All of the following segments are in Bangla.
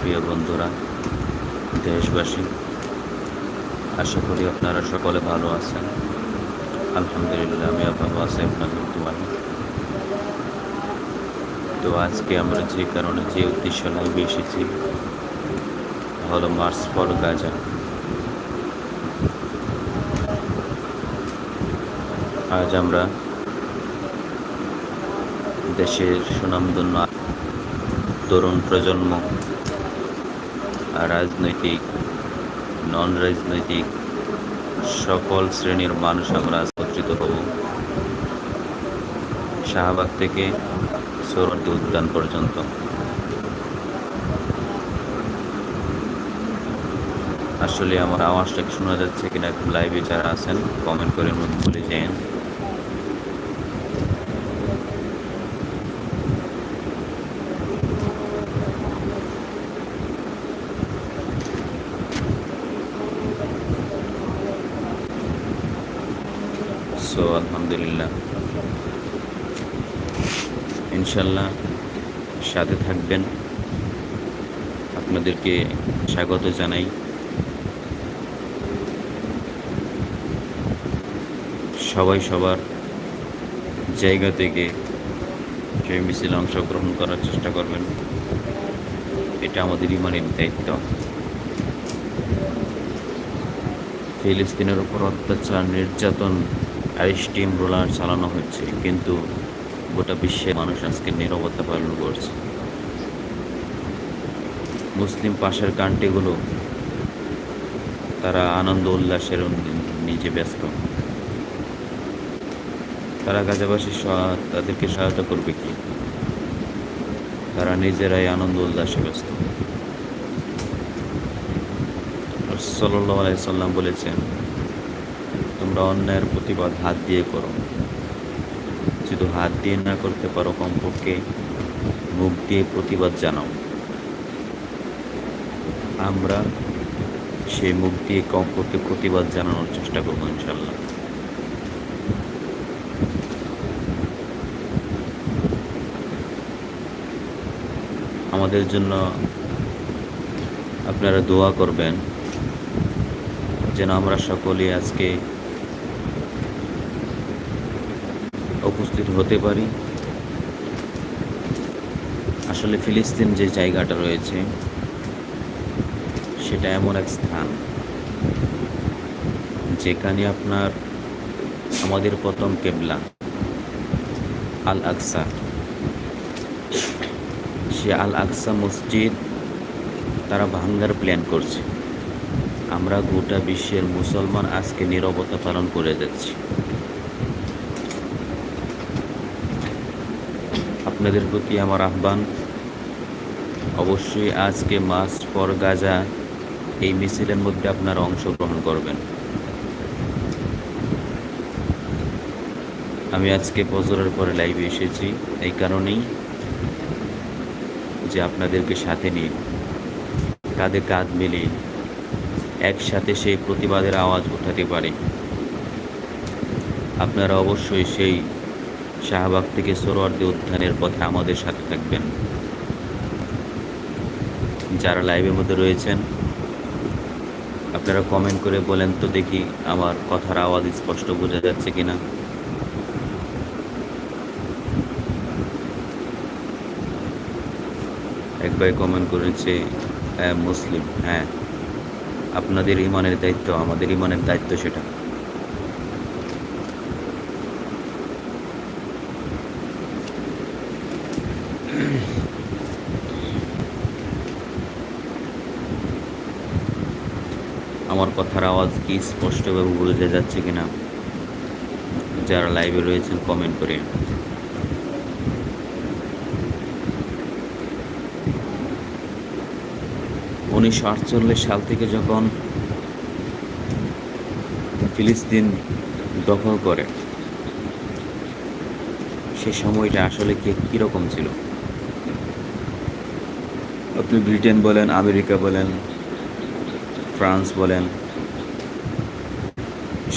প্রিয় বন্ধুরা, দেশবাসী, আশা করি আপনারা সকলে ভালো আছেন। আলহামদুলিল্লাহ আমি ভালো আছি, আপনাদের দোয়ায়। তো আজকে আমরা যে কারণে, যে উদ্দেশ্য লাইভে এসেছি, হলো মার্চ ফর গাজা আজ আমরা দেশের সুনামধন্য তরুণ প্রজন্ম রাজনৈতিক নন রাজনৈতিক সকল শ্রেণির মানুষ আমরা একত্রিত হব। শাহবাগ থেকে সৌরদী উদ্যান পর্যন্ত। আসলে আমার আওয়াজটা শোনা যাচ্ছে কিনা লাইভে যারা আছেন কমেন্ট করে বলে যান। সো আলহামদুলিল্লাহ ইনশাল্লাহ সাথে থাকবেন। আপনাদেরকে স্বাগত জানাই। সবাই সবার জায়গা থেকে সেই মিছিলে অংশগ্রহণ করার চেষ্টা করবেন। এটা আমাদের ইমানের দায়িত্ব। ফিলিস্তিনের উপর অত্যাচার, নির্যাতন স্টিম রোলার চালানো হচ্ছে, কিন্তু গোটা বিশ্বের মানুষ আজকে নিরবতা পালন করছে। মুসলিম পাশের কান্ট্রিগুলো তারা আনন্দ উল্লাসের নিজে ব্যস্ত। তারা গাজাবাসী তাদেরকে সহায়তা করবে কি? তারা নিজেরাই আনন্দ উল্লাসে ব্যস্ত। আলাইসাল্লাম বলেছেন তোমরা অন্যায়ের প্রতিবাদ হাত দিয়ে করো। শুধু হাত দিয়ে না করতে পারো কমপক্ষে মুখ দিয়ে প্রতিবাদ জানাও। আমরা সেই মুখ দিয়ে কমপক্ষে প্রতিবাদ জানানোর চেষ্টা করব ইনশাল্লাহ আমাদের জন্য আপনারা দোয়া করবেন যেন আমরা সকলে আজকে উপস্থিত হতে পারি। আসলে ফিলিস্তিন যে জায়গাটা রয়েছে, সেটা এমন এক স্থান যেখানে আপনার আমাদের প্রথম কেবলা আল আকসা সে আল আকসা মসজিদ তারা ভাঙ্গার প্ল্যান করছে। আমরা গোটা বিশ্বের মুসলমান আজকে নীরবতা পালন করে যাচ্ছি। আপনাদের প্রতি আমার আহ্বান। অবশ্যই আজকে মাস পর গাজা এই মিছিলের মধ্যে আপনারা অংশগ্রহণ করবেন। আমি আজকে বছরের পরে লাইভে এসেছি, এই কারণেই যে আপনাদেরকে সাথে নিয়ে, কাঁধে কাঁধ মিলিয়ে একসাথে সেই প্রতিবাদের আওয়াজ উঠাতে পারে। আপনারা অবশ্যই সেই শাহবাগ থেকে সোরওয়ার্দী উদ্যানের পথে আমাদের সাথে থাকবেন। যারা লাইভের মধ্যে রয়েছেন, আপনারা কমেন্ট করে বলেন তো দেখি আমার কথার আওয়াজ স্পষ্ট বোঝা যাচ্ছে কিনা। এক ভাই কমেন্ট করেছে হ্যাঁ মুসলিম হ্যাঁ। আপনাদের ইমানের দায়িত্ব, আমাদের ইমানের দায়িত্ব সেটা। আমার কথার আওয়াজ কি স্পষ্টভাবে বোঝা যাচ্ছে কিনা? যারা লাইভে রয়েছেন কমেন্ট করে। উনিশশো আটচল্লিশ সাল থেকে যখন ফিলিস্তিন দখল করে, সে সময়টা আসলে কে কীরকম ছিল? আপনি ব্রিটেন বলেন, আমেরিকা বলেন ফ্রান্স বলেন,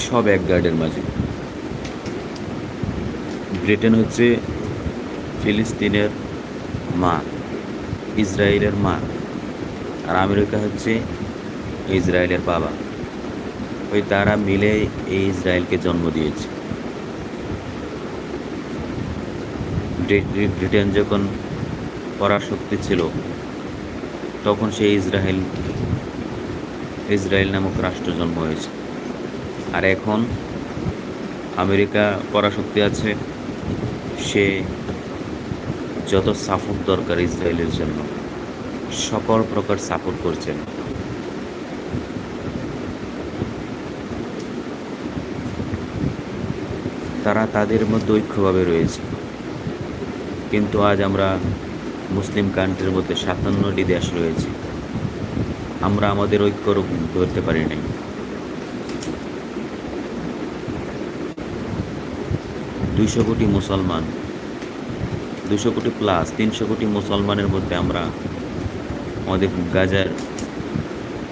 সব এক গার্ডের মাঝে। ব্রিটেন হচ্ছে ফিলিস্তিনের মা, ইসরায়েলের মা, আর আমেরিকা হচ্ছে ইসরায়েলের বাবা। ওই তারা মিলে এই ইসরায়েলকে জন্ম দিয়েছে। ব্রিটেন যখন পরাশক্তি ছিল, তখন সেই ইসরায়েল ইসরায়েল নামক রাষ্ট্র জন্ম হয়েছে। আর এখন আমেরিকা পরাশক্তি আছে, সে যত সাপোর্ট দরকার ইসরায়েলের জন্য, সকল প্রকার সাপোর্ট করছেন তারা তাদের মধ্যে ঐক্যভাবে রয়েছে। কিন্তু আজ আমরা মুসলিম কান্ট্রির মধ্যে সাতান্নটি দেশ রয়েছে। আমরা আমাদের ঐক্য ধরতে পারি নাই। দুইশো কোটি মুসলমান দুশো কোটি প্লাস তিনশো কোটি মুসলমানের মধ্যে আমরা আমাদের গাজার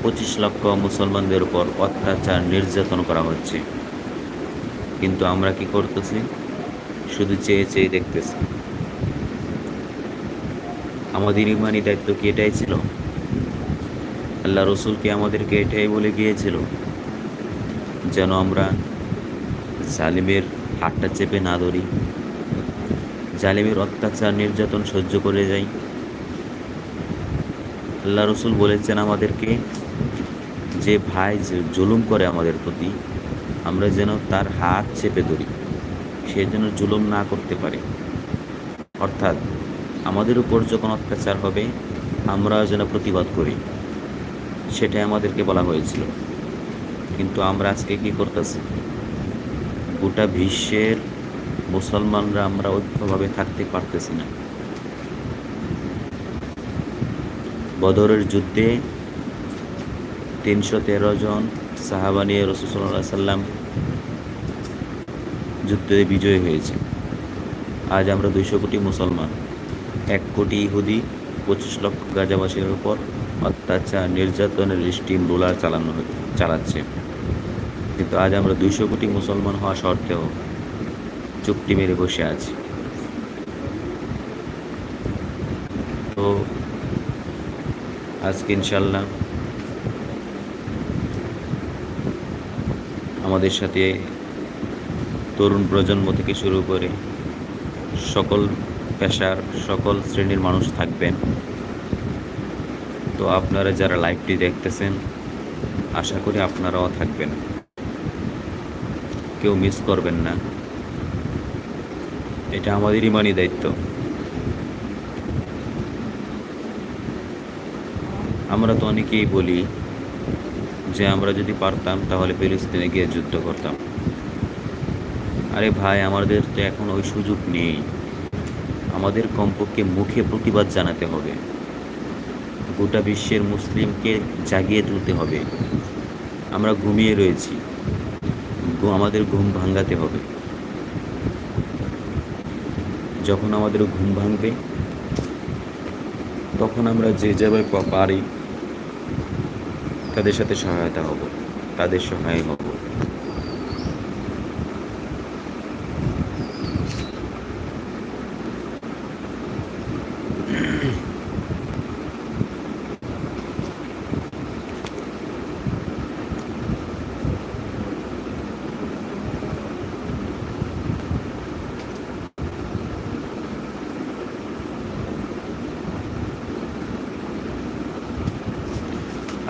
পঁচিশ লক্ষ মুসলমানদের উপর অত্যাচার নির্যাতন করা হচ্ছে। কিন্তু আমরা কি করতেছি? শুধু চেয়ে চেয়ে দেখতেছি। আমাদের ইমানি দায়িত্ব কি এটাই ছিল? আল্লাহ রসুলকে আমাদেরকে এটাই বলে গিয়েছিল, যেন আমরা জালিমের হাতটা চেপে না ধরি, জালিমের অত্যাচার, নির্যাতন সহ্য করে যাই। আল্লাহ রসুল বলেছেন আমাদেরকে, যে ভাই যে জুলুম করে আমাদের প্রতি, আমরা যেন তার হাত চেপে ধরি, সে যেন জুলুম না করতে পারে। অর্থাৎ আমাদের উপর যখন অত্যাচার হবে আমরা যেন প্রতিবাদ করি। সেটাই আমাদেরকে বলা হয়েছিল। কিন্তু আমরা আজকে কি করতেছি? গোটা বিশ্বের মুসলমানরা আমরা ঐক্যভাবে থাকতে পারতেছি না। বদরের যুদ্ধে তিনশো তেরো জন সাহাবা নিয়ে রসুল্লাহ সাল্লাম যুদ্ধে বিজয়ী হয়েছে। আজ আমরা দুইশো কোটি মুসলমান, এক কোটি ইহুদি, পঁচিশ লক্ষ গাজাবাসীর উপর অত্যাচার, নির্যাতনের স্টিম রোলার চালানো চালাচ্ছে। কিন্তু আজ আমরা দুইশো কোটি মুসলমান হওয়া সত্ত্বেও চুক্তি মেরে বসে আছি। তো আজকে ইনশাল্লাহ আমাদের সাথে তরুণ প্রজন্ম থেকে শুরু করে সকল পেশার, সকল শ্রেণির মানুষ থাকবেন। তো আপনারা যারা লাইভটি দেখতেছেন, আশা করি আপনারাও থাকবেন। কেউ মিস করবেন না। এটা আমাদের ইমানই দায়িত্ব। আমরা তো অনেকেই বলি যে আমরা যদি পারতাম, তাহলে ফিলিস্তিনে গিয়ে যুদ্ধ করতাম। আরে ভাই, আমাদের তো এখন ওই সুযোগ নেই। আমাদের কমপক্ষে মুখে প্রতিবাদ জানাতে হবে। গোটা বিশ্বের মুসলিমকে জাগিয়ে তুলতে হবে। আমরা ঘুমিয়ে রয়েছি। আমাদের ঘুম ভাঙ্গাতে হবে। যখন আমাদের ঘুম ভাঙবে, তখন আমরা যে যেভাবে পা- পারি তাদের সাথে সহায়তা হব, তাদের সহায় হব।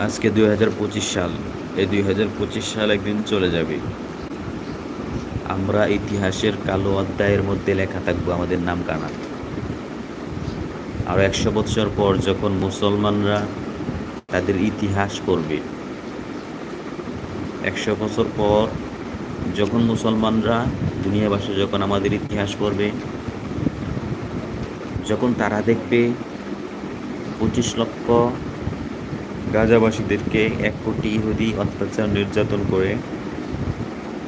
আজকে দুই হাজার পঁচিশ সাল। এই দুই হাজার পঁচিশ সাল একদিন চলে যাবে। আমরা ইতিহাসের কালো অধ্যায়ের মধ্যে লেখা থাকব আমাদের নাম কানা আর একশো বছর পর যখন মুসলমানরা তাদের ইতিহাস পড়বে, একশো বছর পর যখন মুসলমানরা দুনিয়াবাসী যখন আমাদের ইতিহাস পড়বে, যখন তারা দেখবে পঁচিশ লক্ষ গাজাবাসীদেরকে এক কোটি ইহুদি অত্যাচার নির্যাতন করে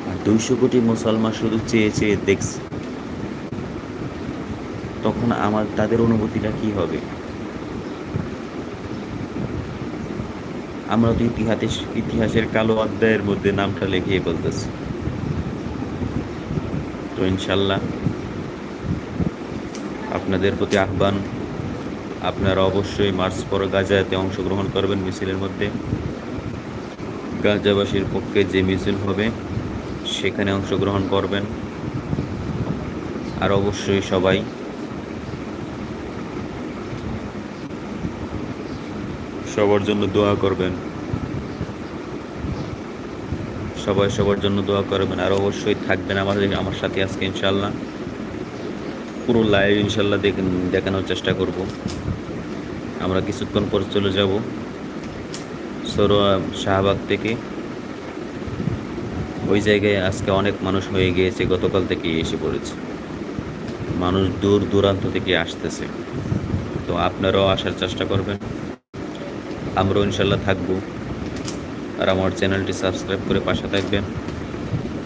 আর দুইশো কোটি মুসলমান শুধু চেয়ে চেয়ে দেখছে। তখন আমার, তাদের অনুভূতিটা কি হবে? আমরা তো ইতিহাসের ইতিহাসের কালো অধ্যায়ের মধ্যে নামটা লেখিয়ে বলতেছি। তো ইনশাল্লাহ আপনাদের প্রতি আহ্বান আপনারা অবশ্যই মার্চ পর গাজাতে অংশগ্রহণ করবেন মিছিলের মধ্যে। গাজাবাসীর পক্ষে যে মিছিল হবে, সেখানে অংশগ্রহণ করবেন। আর অবশ্যই সবাই সবার জন্য দোয়া করবেন। সবাই সবার জন্য দোয়া করবেন। আর অবশ্যই থাকবেন আমাদের, আমার সাথে আজকে ইনশাল্লাহ পুরো লাইভ ইনশাল্লাহ দেখেন, দেখানোর চেষ্টা করব। আমরা কিছুক্ষণ পর চলে যাব সরোয়া শাহবাগ থেকে। ওই জায়গায় আজকে অনেক মানুষ হয়ে গিয়েছে, গতকাল থেকে এসে পড়েছে। মানুষ দূর দূরান্ত থেকে আসতেছে। তো আপনারাও আসার চেষ্টা করবেন। আমরাও ইনশাল্লাহ থাকব। আর আমার চ্যানেলটি সাবস্ক্রাইব করে পাশে থাকবেন।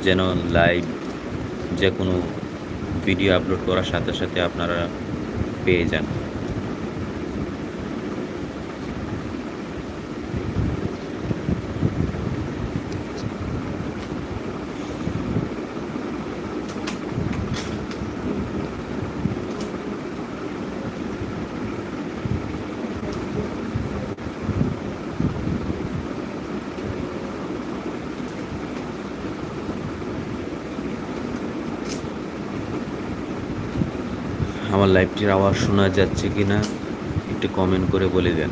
যেন লাইভ যে কোনো ভিডিও আপলোড করার সাথে সাথে আপনারা পেয়ে যান। আমার লাইভটির আওয়াজ শোনা যাচ্ছে কি না একটু কমেন্ট করে বলে দেন।